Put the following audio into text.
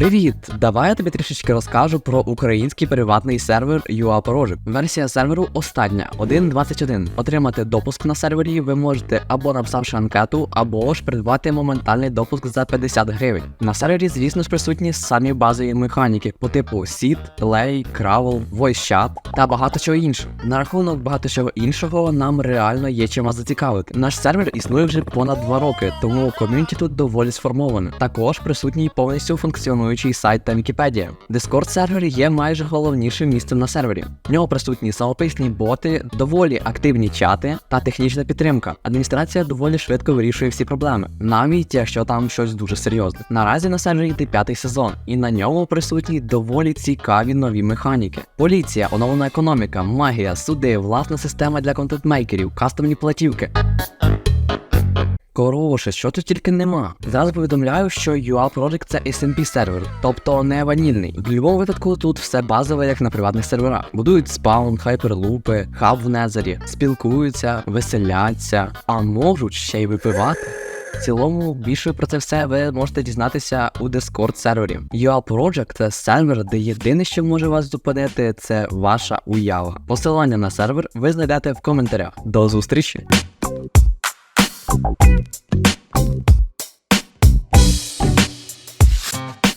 Привіт! Давай я тобі трішечки розкажу про український приватний сервер UA. Версія серверу остання 1.21. Отримати допуск на сервері ви можете або написавши анкету, або ж придбати моментальний допуск за 50 гривень. На сервері, звісно ж, присутні самі базові механіки по типу Seed, Play, Краvel, Voice Chat та багато чого іншого. На рахунок багато чого іншого нам реально є чим зацікавити. Наш сервер існує вже понад 2 роки, тому ком'юніті тут доволі сформоване. Також присутній повністю функціонуючий сайт та Вікіпедія. Discord сервер є майже головнішим місцем на сервері. В нього присутні самописні боти, доволі активні чати та технічна підтримка. Адміністрація доволі швидко вирішує всі проблеми, навіть якщо там щось дуже серйозне. Наразі на сервері йде п'ятий сезон, і на ньому присутні доволі цікаві нові механіки. Поліція, оновлена економіка, магія, суди, власна система для контентмейкерів, кастомні платівки. Коротше, що тут тільки нема. Зараз повідомляю, що UA Project це SMP сервер, тобто не ванільний. В будь-якому випадку тут все базове, як на приватних серверах. Будують спаун, хайперлупи, хаб в Незері, спілкуються, веселяться, а можуть ще й випивати. В цілому більше про це все ви можете дізнатися у Discord сервері. UA Project це сервер, де єдине, що може вас зупинити, це ваша уява. Посилання на сервер ви знайдете в коментарях. До зустрічі! Thank you.